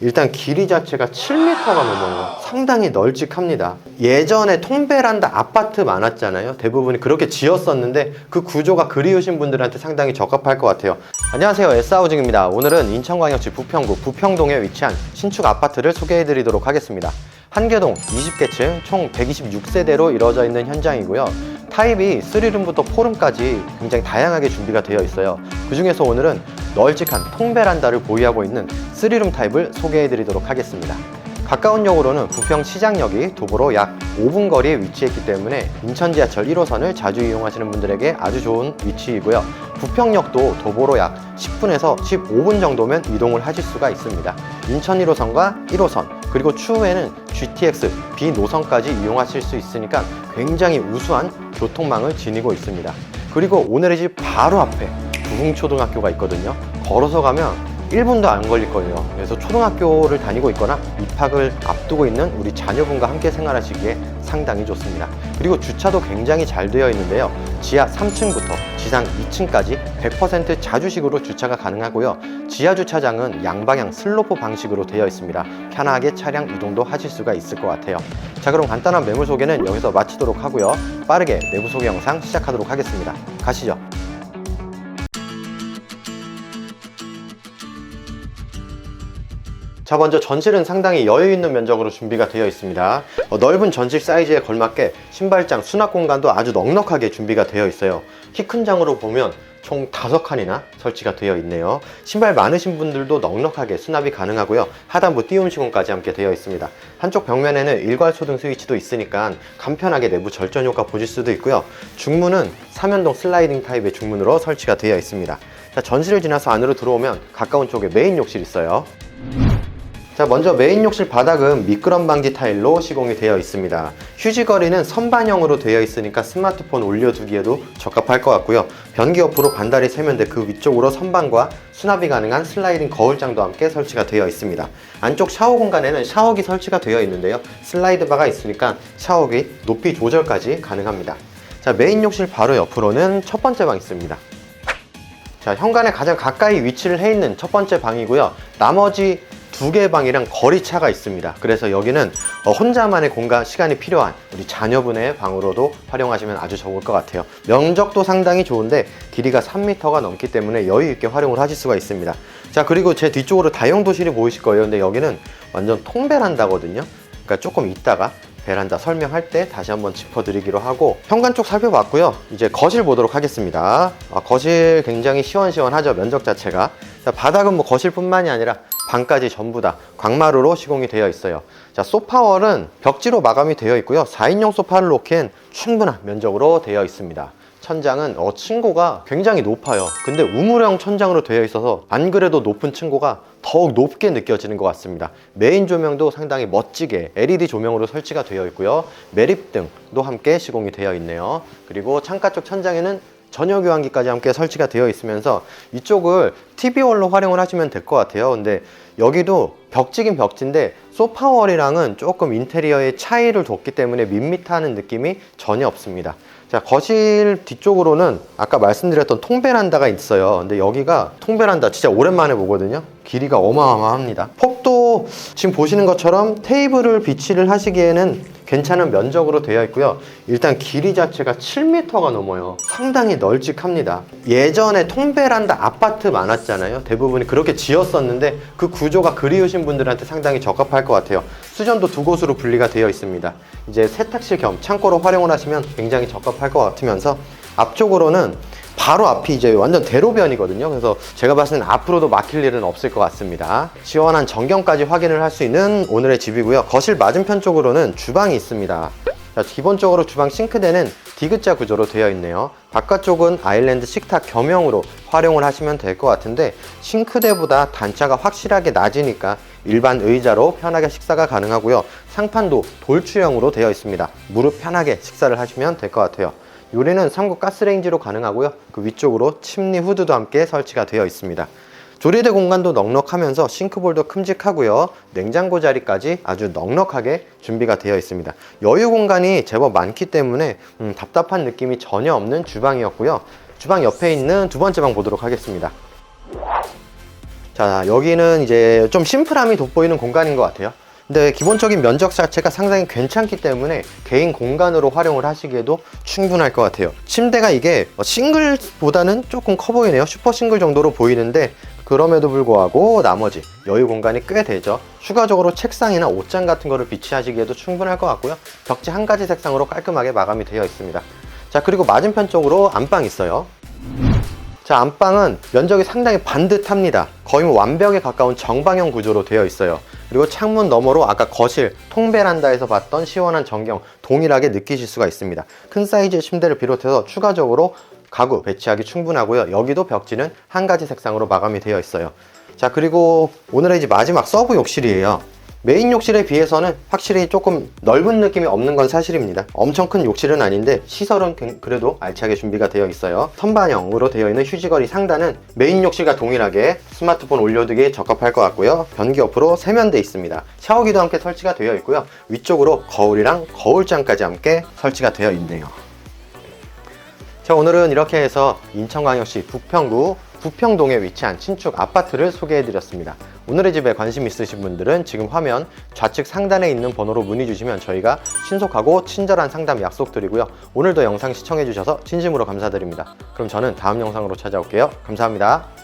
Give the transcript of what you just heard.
일단 길이 자체가 7m가 넘어요. 상당히 널찍합니다. 예전에 통베란다 아파트 많았잖아요. 대부분이 그렇게 지었었는데 그 구조가 그리우신 분들한테 상당히 적합할 것 같아요. 안녕하세요. S하우징입니다. 오늘은 인천광역시 부평구 부평동에 위치한 신축 아파트를 소개해 드리도록 하겠습니다. 한계동 20개층 총 126세대로 이루어져 있는 현장이고요. 타입이 3룸부터 4룸까지 굉장히 다양하게 준비가 되어 있어요. 그 중에서 오늘은 널찍한 통베란다를 보유하고 있는 3룸 타입을 소개해 드리도록 하겠습니다. 가까운 역으로는 부평 시장역이 도보로 약 5분 거리에 위치했기 때문에 인천 지하철 1호선을 자주 이용하시는 분들에게 아주 좋은 위치이고요. 부평역도 도보로 약 10분에서 15분 정도면 이동을 하실 수가 있습니다. 인천 1호선과 1호선 그리고 추후에는 GTX B 노선까지 이용하실 수 있으니까 굉장히 우수한 교통망을 지니고 있습니다. 그리고 오늘의 집 바로 앞에 부흥초등학교가 있거든요. 걸어서 가면 1분도 안 걸릴 거예요. 그래서 초등학교를 다니고 있거나 입학을 앞두고 있는 우리 자녀분과 함께 생활하시기에 상당히 좋습니다. 그리고 주차도 굉장히 잘 되어 있는데요. 지하 3층부터 지상 2층까지 100% 자주식으로 주차가 가능하고요. 지하 주차장은 양방향 슬로프 방식으로 되어 있습니다. 편하게 차량 이동도 하실 수가 있을 것 같아요. 자, 그럼 간단한 매물 소개는 여기서 마치도록 하고요. 빠르게 내부 소개 영상 시작하도록 하겠습니다. 가시죠. 자 먼저 전실은 상당히 여유 있는 면적으로 준비가 되어 있습니다. 어, 넓은 전실 사이즈에 걸맞게 신발장 수납 공간도 아주 넉넉하게 준비가 되어 있어요. 키 큰 장으로 보면 총 다섯 칸이나 설치가 되어 있네요. 신발 많으신 분들도 넉넉하게 수납이 가능하고요. 하단부 띄움 시공까지 함께 되어 있습니다. 한쪽 벽면에는 일괄소등 스위치도 있으니까 간편하게 내부 절전 효과 보실 수도 있고요. 중문은 삼연동 슬라이딩 타입의 중문으로 설치가 되어 있습니다. 자 전실을 지나서 안으로 들어오면 가까운 쪽에 메인 욕실 있어요 자 먼저 메인 욕실 바닥은 미끄럼 방지 타일로 시공이 되어 있습니다. 휴지거리는 선반형으로 되어 있으니까 스마트폰 올려두기에도 적합할 것 같고요. 변기 옆으로 반달이 세면대 그 위쪽으로 선반과 수납이 가능한 슬라이딩 거울장도 함께 설치가 되어 있습니다. 안쪽 샤워 공간에는 샤워기 설치가 되어 있는데요. 슬라이드 바가 있으니까 샤워기 높이 조절까지 가능합니다. 자 메인 욕실 바로 옆으로는 첫 번째 방 있습니다. 자, 현관에 가장 가까이 위치를 해 있는 첫 번째 방이고요. 나머지 두 개의 방이랑 거리차가 있습니다. 그래서 여기는 어, 혼자만의 공간, 시간이 필요한 우리 자녀분의 방으로도 활용하시면 아주 좋을 것 같아요. 면적도 상당히 좋은데 길이가 3m가 넘기 때문에 여유 있게 활용을 하실 수가 있습니다. 자, 그리고 제 뒤쪽으로 다용도실이 보이실 거예요. 근데 여기는 완전 통베란다거든요. 그러니까 조금 있다가 베란다 설명할 때 다시 한번 짚어드리기로 하고 현관 쪽 살펴봤고요 이제 거실 보도록 하겠습니다 아, 거실 굉장히 시원시원하죠 면적 자체가 자, 바닥은 뭐 거실뿐만이 아니라 방까지 전부 다 광마루로 시공이 되어 있어요. 자 소파월은 벽지로 마감이 되어 있고요. 4인용 소파를 놓기엔 충분한 면적으로 되어 있습니다. 천장은 어, 층고가 굉장히 높아요. 근데 우물형 천장으로 되어 있어서 안 그래도 높은 층고가 더욱 높게 느껴지는 것 같습니다. 메인 조명도 상당히 멋지게 LED 조명으로 설치가 되어 있고요. 매립등도 함께 시공이 되어 있네요. 그리고 창가 쪽 천장에는 전혀 교환기까지 함께 설치가 되어 있으면서 이쪽을 TV월로 활용을 하시면 될 것 같아요. 근데 여기도 벽지긴 벽지인데 소파월이랑은 조금 인테리어의 차이를 뒀기 때문에 밋밋하는 느낌이 전혀 없습니다. 자 거실 뒤쪽으로는 아까 말씀드렸던 통베란다가 있어요. 근데 여기가 통베란다 진짜 오랜만에 보거든요. 길이가 어마어마합니다. 폭도 지금 보시는 것처럼 테이블을 비치를 하시기에는 괜찮은 면적으로 되어 있고요. 일단 길이 자체가 7m가 넘어요. 상당히 널찍합니다. 예전에 통베란다 아파트 많았잖아요. 대부분이 그렇게 지었었는데 그 구조가 그리우신 분들한테 상당히 적합할 것 같아요. 수전도 두 곳으로 분리가 되어 있습니다. 이제 세탁실 겸 창고로 활용을 하시면 굉장히 적합할 것 같으면서 앞쪽으로는 바로 앞이 이제 완전 대로변이거든요. 그래서 제가 봤을 때는 앞으로도 막힐 일은 없을 것 같습니다. 시원한 전경까지 확인을 할 수 있는 오늘의 집이고요. 거실 맞은편 쪽으로는 주방이 있습니다. 자, 기본적으로 주방 싱크대는 디귿자 구조로 되어 있네요. 바깥쪽은 아일랜드 식탁 겸용으로 활용을 하시면 될 것 같은데 싱크대보다 단차가 확실하게 낮으니까 일반 의자로 편하게 식사가 가능하고요. 상판도 돌추형으로 되어 있습니다. 무릎 편하게 식사를 하시면 될 것 같아요. 요리는 3구 가스레인지로 가능하고요. 그 위쪽으로 침리 후드도 함께 설치가 되어 있습니다. 조리대 공간도 넉넉하면서 싱크볼도 큼직하고요. 냉장고 자리까지 아주 넉넉하게 준비가 되어 있습니다. 여유 공간이 제법 많기 때문에 음, 답답한 느낌이 전혀 없는 주방이었고요. 주방 옆에 있는 두 번째 방 보도록 하겠습니다. 자, 여기는 이제 좀 심플함이 돋보이는 공간인 것 같아요. 근데 기본적인 면적 자체가 상당히 괜찮기 때문에 개인 공간으로 활용을 하시기에도 충분할 것 같아요. 침대가 이게 싱글보다는 조금 커 보이네요. 슈퍼 싱글 정도로 보이는데 그럼에도 불구하고 나머지 여유 공간이 꽤 되죠. 추가적으로 책상이나 옷장 같은 거를 비치하시기에도 충분할 것 같고요. 벽지 한 가지 색상으로 깔끔하게 마감이 되어 있습니다. 자, 그리고 맞은편 쪽으로 안방 있어요. 자, 안방은 면적이 상당히 반듯합니다. 거의 뭐 완벽에 가까운 정방형 구조로 되어 있어요. 그리고 창문 너머로 아까 거실, 통베란다에서 봤던 시원한 전경 동일하게 느끼실 수가 있습니다. 큰 사이즈의 침대를 비롯해서 추가적으로 가구 배치하기 충분하고요. 여기도 벽지는 한 가지 색상으로 마감이 되어 있어요. 자, 그리고 오늘의 이제 마지막 서브 욕실이에요. 메인 욕실에 비해서는 확실히 조금 넓은 느낌이 없는 건 사실입니다. 엄청 큰 욕실은 아닌데 시설은 그- 그래도 알차게 준비가 되어 있어요. 선반형으로 되어 있는 휴지거리 상단은 메인 욕실과 동일하게 스마트폰 올려두기에 적합할 것 같고요. 변기 옆으로 세면대 있습니다. 샤워기도 함께 설치가 되어 있고요. 위쪽으로 거울이랑 거울장까지 함께 설치가 되어 있네요. 자 오늘은 이렇게 해서 인천광역시 부평구 부평동에 위치한 신축 아파트를 소개해드렸습니다. 오늘의 집에 관심 있으신 분들은 지금 화면 좌측 상단에 있는 번호로 문의 주시면 저희가 신속하고 친절한 상담 약속드리고요. 오늘도 영상 시청해주셔서 진심으로 감사드립니다. 그럼 저는 다음 영상으로 찾아올게요. 감사합니다.